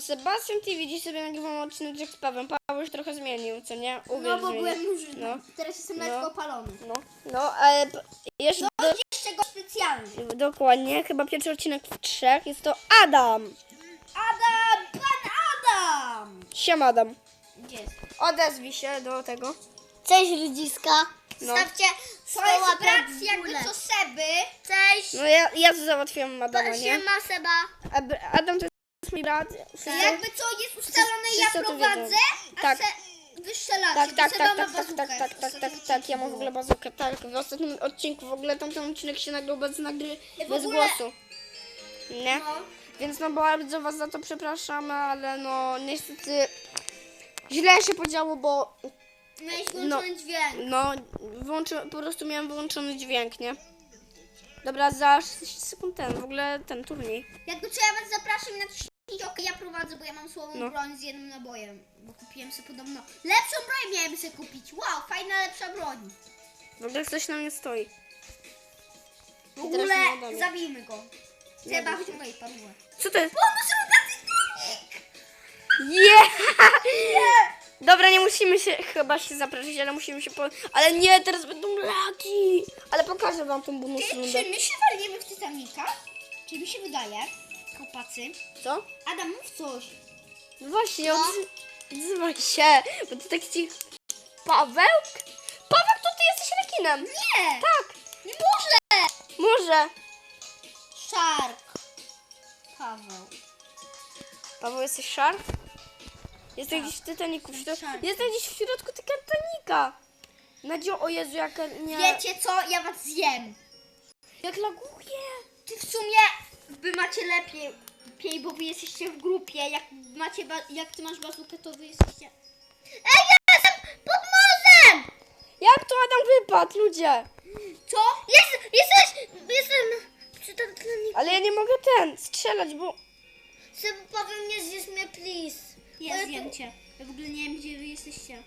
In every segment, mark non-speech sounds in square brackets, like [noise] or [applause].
Sebastian TV, dziś sobie nagrywam odcinek z Pawłem. Paweł już trochę zmienił, co nie? Uwierz No bo zmienił. byłem murzynem. No. Teraz jestem No. lekko opalony. No, no, ale p- jeszcze No jeszcze go specjalnie. do, dokładnie, chyba pierwszy odcinek w trzech, jest to Adam. Adam! Pan Adam! Siema Adam. Gdzie jest? Odezwij się do tego. Cześć ludziska. No. Stawcie To sto jest brat jakby górę. co Seby. Cześć. No ja, ja tu załatwiłam Adama, nie? Siema Seba. Adam to mój brat. Jakby co jest ustalone, ja prowadzę, a Tak. Tak, tak, tak, tak, tak, tak, tak, tak, tak, tak, ja mam w ogóle bazookę, tak. W ostatnim odcinku w ogóle tamten odcinek się nagrał bez nagry, bez głosu. Nie? No. Więc no bardzo was za to przepraszamy, ale no niestety źle się podziało, bo Miałeś No. włączony dźwięk. no wyłączy, po prostu miałem wyłączony dźwięk, nie? Dobra, za 6 sekund ten, w ogóle ten turniej. Jakby co, ja was zapraszam na ok, ja prowadzę, bo ja mam słabą No. broń z jednym nabojem. Bo kupiłem sobie podobno lepszą broń miałem sobie kupić. Wow, fajna, lepsza broń. W ogóle ktoś na mnie stoi. W I ogóle nie zabijmy go. Seba, wiem. wyciągaj padłę. Co to jest? Pomóż Titanic! Yeah! [laughs] Dobra, nie musimy się chyba się zapraszać, ale musimy się po... Ale nie, teraz będą laki! Ale pokażę wam tą bonus rundę. czy my się walniemy w Titanica? Czy mi się wydaje? Kopacy. Co? Adam, mów coś. No właśnie, No. odzy- odzywaj się, bo ty tak ci... Paweł? Paweł, to ty jesteś rekinem! Nie! Tak, Nie może! może. Shark. Paweł. Paweł, jesteś szarp? Jesteś Tak. gdzieś w Titaniku. W środ... Jesteś gdzieś w środku Titanika. Nadzio, o Jezu, jak nie... Wiecie co? Ja was zjem. Jak laguje. Ty w sumie wy macie lepiej, lepiej, bo wy jesteście w grupie. Jak macie, jak ty masz bazukę, to wy jesteście... Ej, ja jestem pod mozem! Jak to Adam wypadł, ludzie? Co? Jest, jesteś, jestem. Ale ja nie mogę ten, strzelać, bo... Seba Paweł nie zjesz mnie please. Ja Ale zjem to- cię. Ja w ogóle nie wiem, gdzie wy jesteście.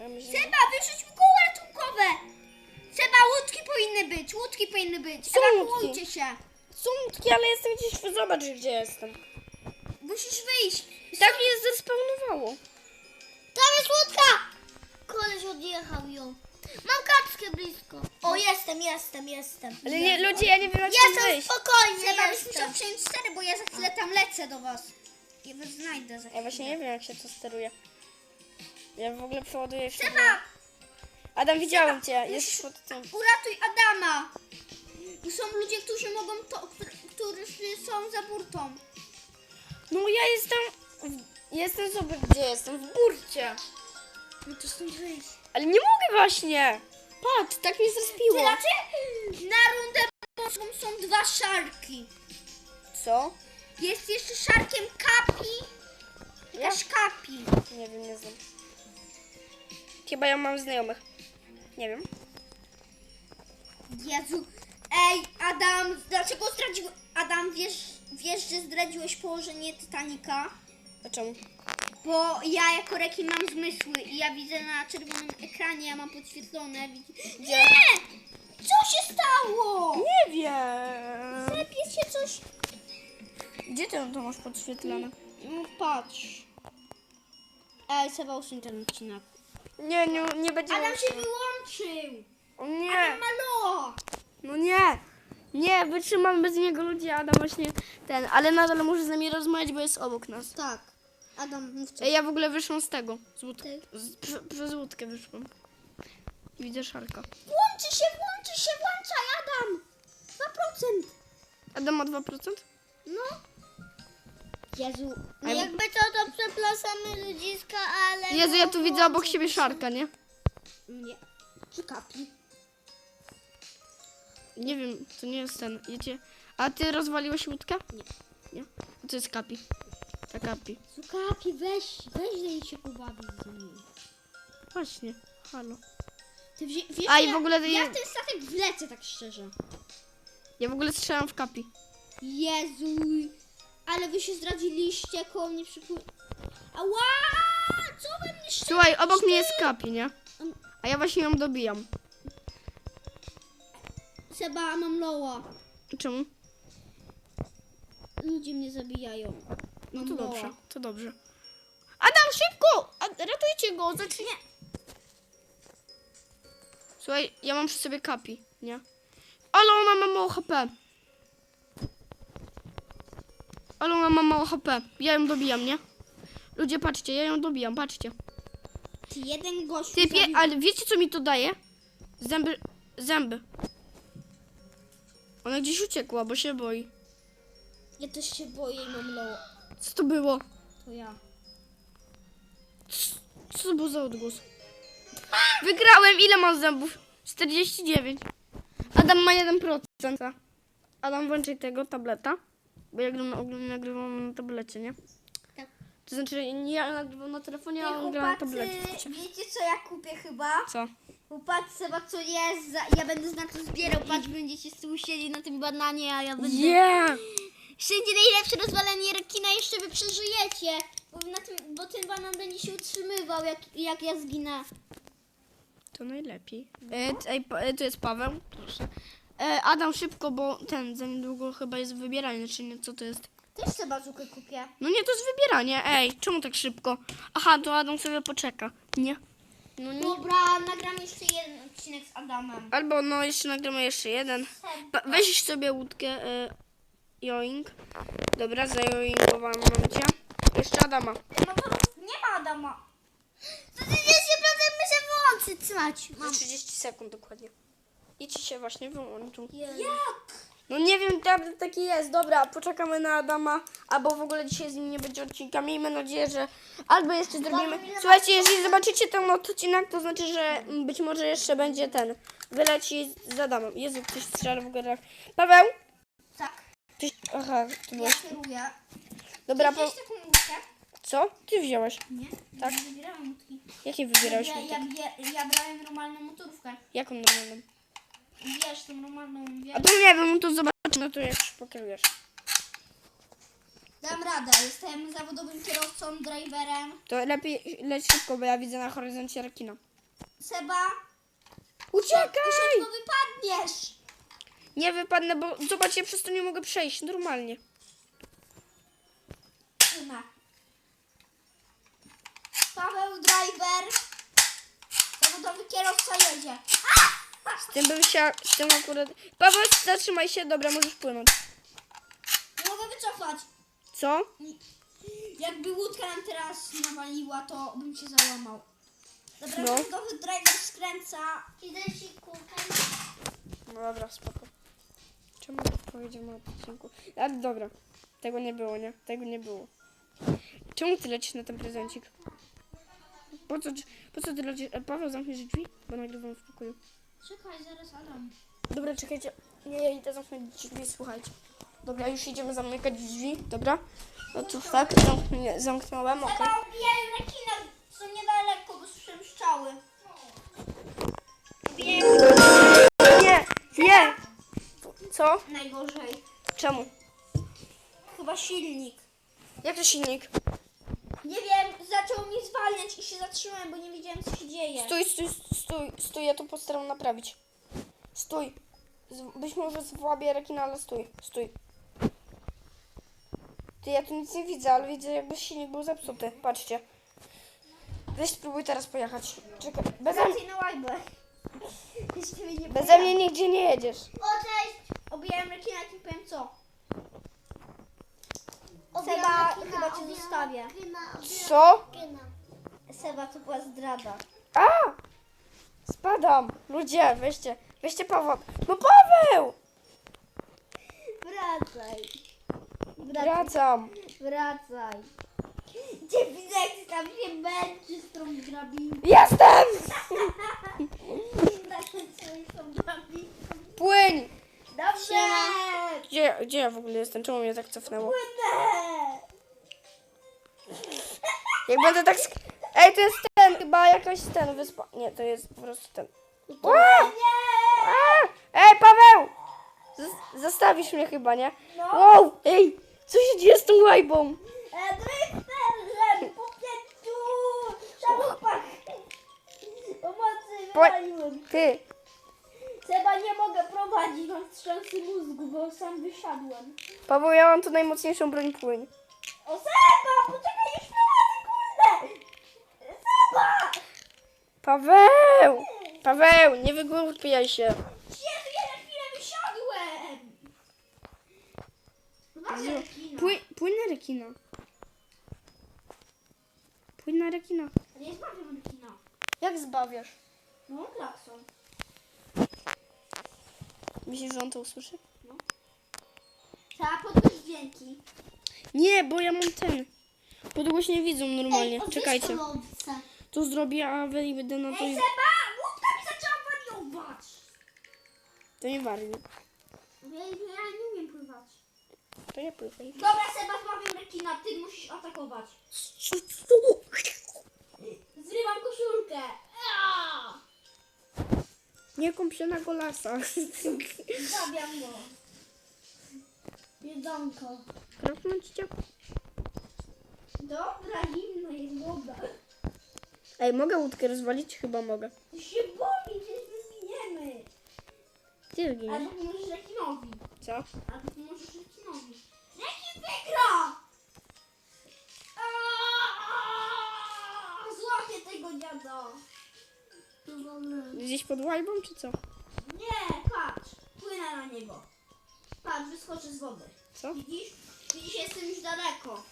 Ja myślę, Seba, wyrzuć mi koło ratunkowe! Seba, łódki powinny być, łódki powinny być. Są Ewakuujcie się. Łódki, ale jestem gdzieś... Zobacz, gdzie jestem. Musisz wyjść. Tak mnie zespawnowało. Tam jest łódka. Koleś odjechał ją. Mam kaczkę blisko. O jestem, jestem, jestem. Ale nie, ludzie, ja nie wiem, jak tam Jestem wyjść. spokojny, Seba, byś jestem. musiał przejąć stery, bo ja za chwilę tam lecę do was. Ja was znajdę za Ja właśnie nie wiem, jak się to steruje. Ja w ogóle przeładuję jeszcze... Adam, widziałem cię. Jest pod tym... uratuj Adama. I są ludzie, którzy mogą to, którzy są za burtą. No ja jestem... W... Jestem sobie... Gdzie jestem? W burcie. No to stąd wyjść. Ale nie mogę właśnie. Patrz, tak mnie zrespiło. Znaczy, na rundę poszłą są dwa szarki. Co? Jest jeszcze szarkiem kapi. Jakaś kapi. Nie wiem, nie znam. Chyba ja mam znajomych. Nie wiem. Jezu. Ej, Adam, dlaczego zdradził... Adam, wiesz, wiesz, że zdradziłeś położenie Titanica? A czemu? Bo ja jako rekin mam zmysły i ja widzę na czerwonym ekranie, ja mam podświetlone. Widz... Nie! Co się stało? Nie wiem. Lepiej się coś... Gdzie ty to masz podświetlone? No patrz. Ej, Seba usuń ten odcinek. Nie, nie, nie będzie. Adam się wyłączył. O nie. Malo. No nie. Wytrzymam bez niego ludzie, Adam właśnie ten, ale nadal może z nami rozmawiać, bo jest obok nas. Tak. Adam, mów co. Ej, ja w ogóle wyszłam z tego, z łódki. Ty. Z, prze, przez łódkę wyszłam. Widzę szarka. Włączy się, włączy się, włączaj Adam. 2%. Adam ma 2%? No. Jezu. No Ale- jakby to, to przepraszamy ludziska, ale... Jezu, ja tu widzę obok siebie szarka, nie? Nie. Czy kapi? Nie wiem, to nie jest ten. Wiecie. A ty rozwaliłeś łódkę? Nie. Nie? To jest kapi. Ta kapi. Kapi, weź, weź daj się pobawić z nim. Właśnie. Halo. Ty wie, wiesz, A, i ja, w ogóle ja w ten statek wlecę tak szczerze. Ja w ogóle strzelam w kapi. Jezu. Ale wy się zdradziliście, koło mnie przypływ... Ała! Co we mnie szczerze? Słuchaj, obok mnie jest kapi, nie? A ja właśnie ją dobijam. Seba, mam loła. Czemu? Ludzie mnie zabijają. No to Mam dobrze, to dobrze. Adam, szybko! A, ratujcie go, zacznie. Słuchaj, ja mam przy sobie kapi, nie? Ale ona ma mało HP. Ale ona ma mało HP. Ja ją dobijam, nie? Ludzie, patrzcie, ja ją dobijam, patrzcie. Ty jeden gość Typie, ale wiecie co mi to daje? Zęby, zęby. Ona gdzieś uciekła, bo się boi. Ja też się boję i mam low. Co to było? To ja. Co to był za odgłos? Wygrałem! Ile mam zębów? 49. Adam ma 1%. Adam, włączaj tego tableta. Bo ja nagrywam na tablecie, nie? To znaczy, nie ja nagrywam na telefonie, a on gra na tablecie. wiecie co ja kupię chyba? Co? Chłopacy, chyba co jest, za- ja będę na to zbierał, patrz, będziecie z siedzieć na tym bananie, a ja będę... Yeah! Wszędzie najlepsze rozwalenie rekina, jeszcze wy przeżyjecie, bo, na tym, bo ten banan będzie się utrzymywał, jak, jak ja zginę. To najlepiej. E, t- ej, pa- e, tu jest Paweł, proszę. E, Adam, szybko, bo ten za niedługo chyba jest wybieranie, czy nie? Co to jest? Też sobie bazukę kupię. No nie, to jest wybieranie. Ej, czemu tak szybko? Aha, to Adam sobie poczeka. Nie. No nie. Dobra, nagram jeszcze jeden odcinek z Adamem. Albo no, jeszcze nagramy jeszcze jeden. Pa, weź sobie łódkę. Y, joink. Dobra, zajoinkowałam cię. Jeszcze Adama. No to nie ma Adama. To 30% my się wyłączyć. Trzymać. Za 30 sekund dokładnie. I ci się właśnie wyłączył. Jak? No nie wiem, tablet taki jest. Dobra, poczekamy na Adama. Albo w ogóle dzisiaj z nim nie będzie odcinka. Miejmy nadzieję, że albo jeszcze zrobimy. Słuchajcie, jeżeli zobaczycie ten odcinek, to znaczy, że być może jeszcze będzie ten. Wyleci z Adamem. Jezu, ktoś strzela w górach. Paweł? Tak, Ty... Aha, to było. ja kieruję. Dobra, po... co? Ty wziąłeś. Nie. Tak. Ja wybierałam łódki. Jakie wybierałeś Ja, ja, ja, ja brałem normalną motorówkę. Jaką normalną? Wiesz, tą normalną, wiesz. A to nie wiem, to zobaczę, no to jak już pokierujesz. Dam radę, jestem zawodowym kierowcą, driverem. To lepiej leć szybko, bo ja widzę na horyzoncie rekina. Seba, Uciekaj! szybko wypadniesz. Nie wypadnę, bo zobaczcie, przez to nie mogę przejść normalnie. Trzyma. Paweł, driver. Zawodowy kierowca jedzie. Z tym bym się, z tym akurat... Paweł, zatrzymaj się, dobra, możesz płynąć. Nie mogę wycofać. Co? Jakby łódka nam teraz nawaliła, to bym się załamał. Dobra, No. zawodowy driver skręca. Idę kółkiem. No dobra, spoko. Czemu tak powiedział na odcinku? Ale dobra, tego nie było, nie? Tego nie było. Czemu ty lecisz na ten prezencik? Po co, po co ty lecisz? E, Paweł, zamkniesz drzwi? Bo nagrywam w pokoju. Czekaj, zaraz Adam. Dobra, czekajcie. Nie, ja idę zamknąć drzwi, słuchajcie. Dobra, już idziemy zamykać drzwi, dobra? No to tak, zamknę, zamknąłem, okej. Seba, obijają rekina, są niedaleko, bo słyszę pszczoły. Obijają Nie, nie! Co? najgorzej. Czemu? Chyba silnik. Jak to silnik? Zaczął mi zwalniać i się zatrzymałem, bo nie wiedziałem co się dzieje. Stój, stój, stój, stój, ja to postaram naprawić. Stój. Z- Być może złabię rekina, ale stój, stój. Ty, ja tu nic nie widzę, ale widzę jakby silnik był zepsuty. Patrzcie. Weź spróbuj teraz pojechać. Czekaj, na łajbę. [laughs] Jeszcze mnie nie beze mnie nigdzie nie jedziesz. O, cześć! Obijałem rekina, nie powiem co. Seba, chyba cię zostawię. Co? Seba, to była zdrada. A! Spadam. Ludzie, weźcie, weźcie Pawła. No Paweł! Wracaj. Wracam. Wracaj. Gdzie widzę, jak ty tam się męczysz z tą drabinką. Jestem! z tą drabinką. Płyń! Dobrze! Gdzie, gdzie ja w ogóle jestem? Czemu mnie tak cofnęło? Jak będę tak... sk- Ej, to jest ten, chyba jakaś ten wyspa. Nie, to jest po prostu ten. A! Nie! A! Ej, Paweł! Z- zostawisz mnie chyba, nie? No. Wow! Ej! Co się dzieje z tą łajbą? Drifterze, po pięciu! Szalupak! Pomocy, Po- wywaliłem. Ty! Seba, nie mogę prowadzić, mam wstrząsy mózgu, bo sam wysiadłem. Paweł, ja mam tu najmocniejszą broń płyń. O Seba, poczekaj, już prowadzę, kurde! Seba! Paweł! Paweł, nie wygłupiaj się. Jezu, ja na chwilę wysiadłem! Zobaczcie rekina. Płyń na rekina. Płyń na rekina. Nie zbawiam rekina. Jak zbawiasz? No, klakson. Myślisz, że on to usłyszy? Trzeba podnieść dźwięki. Nie, bo ja mam ten. Podłoś nie widzą normalnie. odwróć Czekajcie. To zrobię, a wy będę na to... Ej, Seba! Łódka mi zaczęła wariować! To nie wariuj. Ja, ja nie umiem pływać. To nie pływaj. Dobra, Seba, zbawiam rekina, ty musisz atakować. Zrywam koszulkę. Aaa! Nie kąp się na golasach. Zabiam go. Jedzonko. Kropnąć cię? Dobra, zimno jest woda. Ej, mogę łódkę rozwalić? Chyba mogę. To się boli, gdzieś my zginiemy. Ty zginiesz. Albo pomożesz rekinowi. Co? Albo pomożesz rekinowi. Rekin wygra! Aaaa! Złapię tego dziada. Gdzieś pod łajbą, czy co? Nie, patrz. Płynę na niego. Patrz, wyskoczy z wody. Co? Widzisz? Widzisz, jestem już daleko.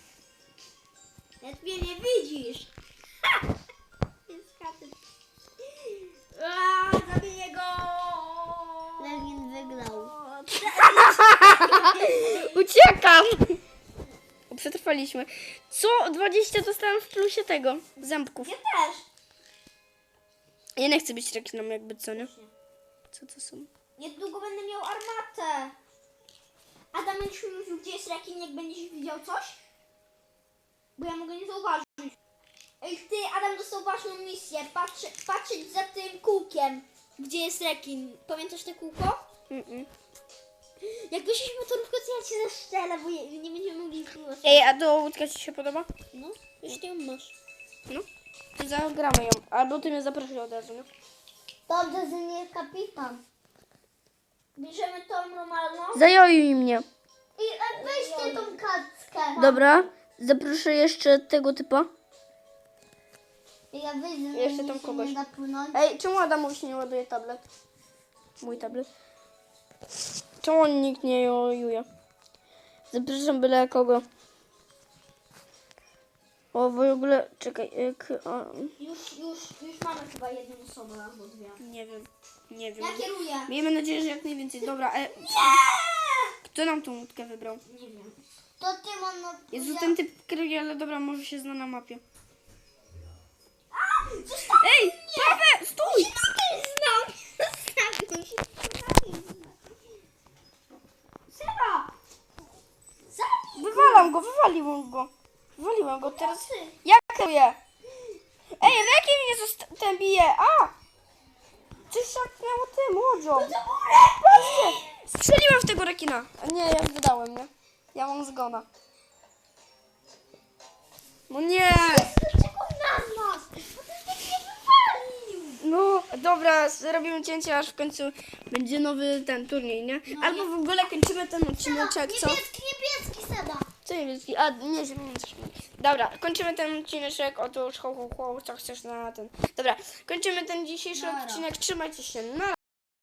Jak mnie nie widzisz. Ha! [laughs] Jest chaty. Aaa, Zabiję go! Lewin wygrał. [laughs] Uciekam! Przetrwaliśmy. Co? 20 dostałem w plusie tego. Ząbków. Ja też. Ja nie chcę być rekinem jakby, co nie? Co to są? Niedługo będę miał armatę. Adam, będziesz mi mówił, gdzie jest rekin, jak będziesz widział coś? Bo ja mogę nie zauważyć. Ej, ty, Adam dostał ważną misję. Patrzy, patrzeć za tym kółkiem, gdzie jest rekin. Pamiętasz te kółko? Mm-mm. Jak weźmiesz motorówkę, to ja cię zeszczelę, bo nie, nie będziemy mogli. Ej, a do łódka ci się podoba? No, już ją masz. No. To zagramy ją. Albo ty mnie zaprosisz od razu, nie? Dobrze, że nie kapitan. Bierzemy tą normalną. Zajojuj mnie. I e, weź ty tą kackę. Dobra. Zaproszę jeszcze tego typa. Ja wyjdę, Jeszcze tam kogoś. nie. Ej, czemu Adamowi się nie ładuje tablet? Mój tablet. Czemu on nikt nie jojuje? Zapraszam byle kogo. O, w ogóle, czekaj, jak... Już, już, już mamy chyba jedną osobę albo dwie. nie wiem, nie wiem. Ja kieruję. Miejmy nadzieję, że jak najwięcej. Dobra, e, kto nam tą łódkę wybrał? Nie wiem. To ty mam na... Jezu, ten typ kryje, ale dobra, może się zna na mapie. Ej, Paweł, stój! Znam! Seba! Zabij! Wywalam go, wywaliłem go. Wywaliłem go, teraz... Ja kryję. Ej, rekin mnie zosta- bije, a! Coś szaknęło tym łodzią. Patrzcie, strzeliłem w tego rekina. Nie, ja wydałem, nie? Ja mam zgona. No nie! Ten! No, dobra, zrobimy cięcie, aż w końcu będzie nowy ten turniej, nie? Albo w ogóle kończymy ten odcineczek, co? Niebieski, niebieski Niebieski? A, nie, coś mi. Dobra, kończymy ten odcineczek, otóż ho, ho, ho, co chcesz na ten. Dobra, kończymy ten dzisiejszy Nara. odcinek, trzymajcie się, na